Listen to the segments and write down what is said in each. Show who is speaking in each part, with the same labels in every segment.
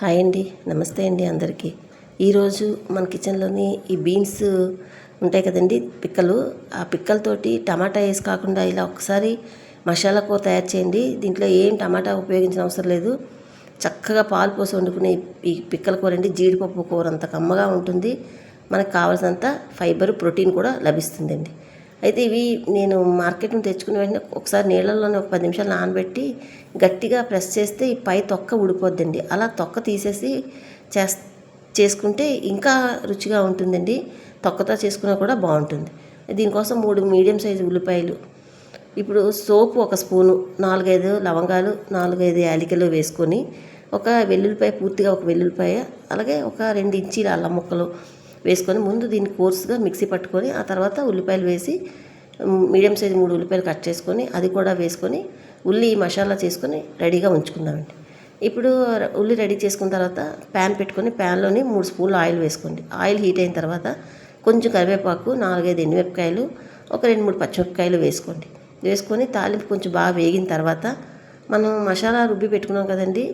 Speaker 1: Hi అండి. నమస్తే అండి అందరికీ. ఈరోజు మన కిచెన్లోని ఈ బీన్స్ ఉంటాయి కదండి పిక్కలు. ఆ పిక్కలతోటి టమాటా వేసి కాకుండా ఇలా ఒకసారి మసాలా కూర తయారు చేయండి. దీంట్లో ఏం టమాటా ఉపయోగించిన అవసరం లేదు. చక్కగా పాలు పోసి వండుకునే ఈ పిక్కల కూర అండి. జీడిపప్పు కూర అంత కమ్మగా ఉంటుంది. మనకు కావాల్సినంత ఫైబర్ ప్రోటీన్ కూడా లభిస్తుందండి. అయితే ఇవి నేను మార్కెట్ నుంచి తెచ్చుకున్న వెంటనే ఒకసారి నీళ్ళల్లోనే ఒక పది నిమిషాలు నానబెట్టి గట్టిగా ప్రెస్ చేస్తే ఈ పై తొక్క ఉడిపోద్దండి అలా తొక్క తీసేసి చేస్ చేసుకుంటే ఇంకా రుచిగా ఉంటుందండి. తొక్కతో చేసుకున్నా కూడా బాగుంటుంది. దీనికోసం మూడు మీడియం సైజు ఉల్లిపాయలు ఇప్పుడు సోపు ఒక స్పూను నాలుగైదు లవంగాలు నాలుగైదు యాలకులు వేసుకొని ఒక వెల్లుల్లిపాయ పూర్తిగా ఒక వెల్లుల్లిపాయ అలాగే ఒక రెండు ఇంచీల అల్లం ముక్కలు వేసుకొని ముందు దీన్ని కోర్సుగా మిక్సీ పట్టుకొని ఆ తర్వాత ఉల్లిపాయలు వేసి మీడియం సైజ్ మూడు ఉల్లిపాయలు కట్ చేసుకొని అది కూడా వేసుకొని ఉల్లి మసాలా చేసుకొని రెడీగా ఉంచుకుందామండి. ఇప్పుడు ఉల్లి రెడీ చేసుకున్న తర్వాత ప్యాన్ పెట్టుకొని ప్యాన్లోని మూడు స్పూన్లు ఆయిల్ వేసుకోండి. ఆయిల్ హీట్ అయిన తర్వాత కొంచెం కరివేపాకు నాలుగైదు ఎండుమిరపకాయలు ఒక రెండు మూడు పచ్చిమిరపకాయలు వేసుకోండి. వేసుకొని తాలింపు కొంచెం బాగా వేగిన తర్వాత మనం మసాలా రుబ్బి పెట్టుకున్నాం కదండి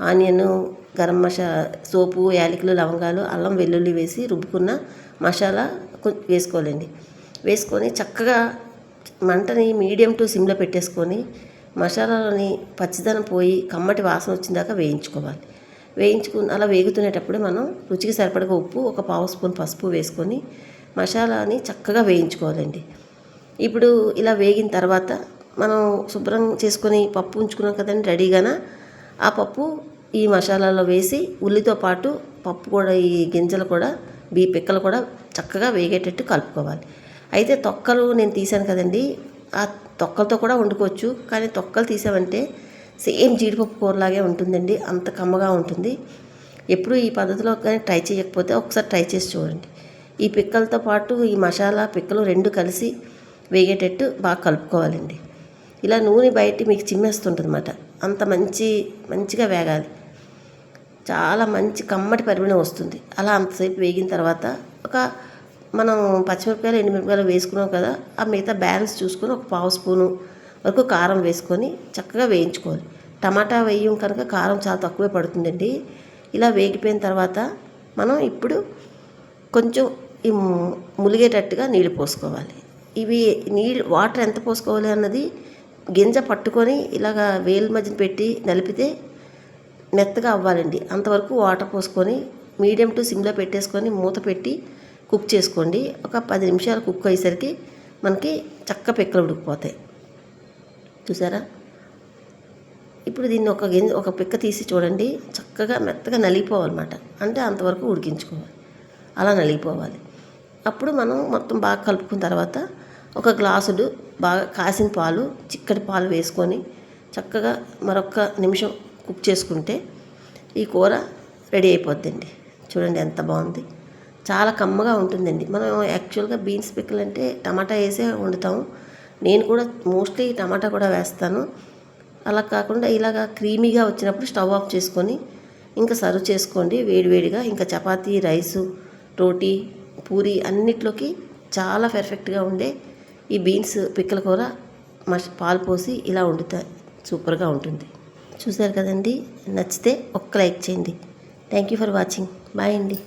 Speaker 1: ఆనియన్ గరం మసా సోపు యాలకులు లవంగాలు అల్లం వెల్లుల్లి వేసి రుబ్బుకున్న మసాలా వేసుకోవాలండి. వేసుకొని చక్కగా మంటని మీడియం టు సిమ్లో పెట్టేసుకొని మసాలాలోని పచ్చిదనం పోయి కమ్మటి వాసన వచ్చిన దాకా వేయించుకోవాలి. వేయించుకుని అలా వేగుతునేటప్పుడు మనం రుచికి సరిపడగా ఉప్పు ఒక పావు స్పూన్ పసుపు వేసుకొని మసాలాని చక్కగా వేయించుకోవాలండి. ఇప్పుడు ఇలా వేగిన తర్వాత మనం శుభ్రం చేసుకొని పప్పు ఉంచుకున్నాం కదండి రెడీగాన? ఆ పప్పు ఈ మసాలాలో వేసి ఉల్లితో పాటు పప్పు కూడా ఈ గింజలు కూడా బీ పిక్కలు కూడా చక్కగా వేగేటట్టు కలుపుకోవాలి. అయితే తొక్కలు నేను తీసాను కదండి. ఆ తొక్కలతో కూడా వండుకోవచ్చు. కానీ తొక్కలు తీసామంటే సేమ్ జీడిపప్పు కూరలాగే ఉంటుందండి. అంత కమ్మగా ఉంటుంది. ఎప్పుడు ఈ పద్ధతిలో కానీ ట్రై చేయకపోతే ఒకసారి ట్రై చేసి చూడండి. ఈ పిక్కలతో పాటు ఈ మసాలా పిక్కలు రెండు కలిసి వేగేటట్టు బాగా కలుపుకోవాలండి. ఇలా నూనె బయట మీకు చిమ్మేస్తుంటుంది అనమాట అంత మంచి మంచిగా వేగాలి. చాలా మంచి కమ్మటి పరిమాణం వస్తుంది. అలా అంతసేపు వేగిన తర్వాత ఒక మనం పచ్చిమిరపకాయలు ఎండుమిరపకాయలు వేసుకున్నాం కదా ఆ మిగతా బ్యాలెన్స్ చూసుకొని ఒక పావు స్పూను వరకు కారం వేసుకొని చక్కగా వేయించుకోవాలి. టమాటా వేయం కనుక కారం చాలా తక్కువే పడుతుందండి. ఇలా వేగిపోయిన తర్వాత మనం ఇప్పుడు కొంచెం ఈ ములిగేటట్టుగా నీళ్ళు పోసుకోవాలి. ఇవి నీళ్ళు వాటర్ ఎంత పోసుకోవాలి అన్నది గింజ పట్టుకొని ఇలాగా వేలు మధ్యన పెట్టి నలిపితే మెత్తగా అవ్వాలండి. అంతవరకు వాటర్ పోసుకొని మీడియం టు సిమ్లో పెట్టేసుకొని మూత పెట్టి కుక్ చేసుకోండి. ఒక పది నిమిషాలు కుక్ అయ్యేసరికి మనకి చక్క పిక్కలు ఉడికిపోతాయి. చూసారా? ఇప్పుడు దీన్ని ఒక గింజ ఒక పిక్క తీసి చూడండి. చక్కగా మెత్తగా నలిగిపోవాలన్నమాట. అంటే అంతవరకు ఉడికించుకోవాలి. అలా నలిగిపోవాలి. అప్పుడు మనం మొత్తం బాగా కలుపుకున్న తర్వాత ఒక గ్లాసుడు బాగా కాసిన పాలు చిక్కటి పాలు వేసుకొని చక్కగా మరొక నిమిషం కుక్ చేసుకుంటే ఈ కూర రెడీ అయిపోద్దండి. చూడండి ఎంత బాగుంది. చాలా కమ్మగా ఉంటుందండి. మనం యాక్చువల్గా బీన్స్ పిక్కలు అంటే టమాటా వేసే వండుతాము నేను కూడా మోస్ట్లీ టమాటా కూడా వేస్తాను. అలా కాకుండా ఇలాగా క్రీమీగా వచ్చినప్పుడు స్టవ్ ఆఫ్ చేసుకొని ఇంకా సర్వ్ చేసుకోండి. వేడివేడిగా ఇంకా చపాతీ రైసు రోటీ పూరి అన్నిట్లోకి చాలా పర్ఫెక్ట్గా ఉండే ఈ బీన్స్ పిక్కల కూర మష్ పాలు పోసి ఇలా వండుతా. సూపర్గా ఉంటుంది. చూశారు కదండి? నచ్చితే ఒక్క లైక్ చేయండి. Thank you for watching bye అండి.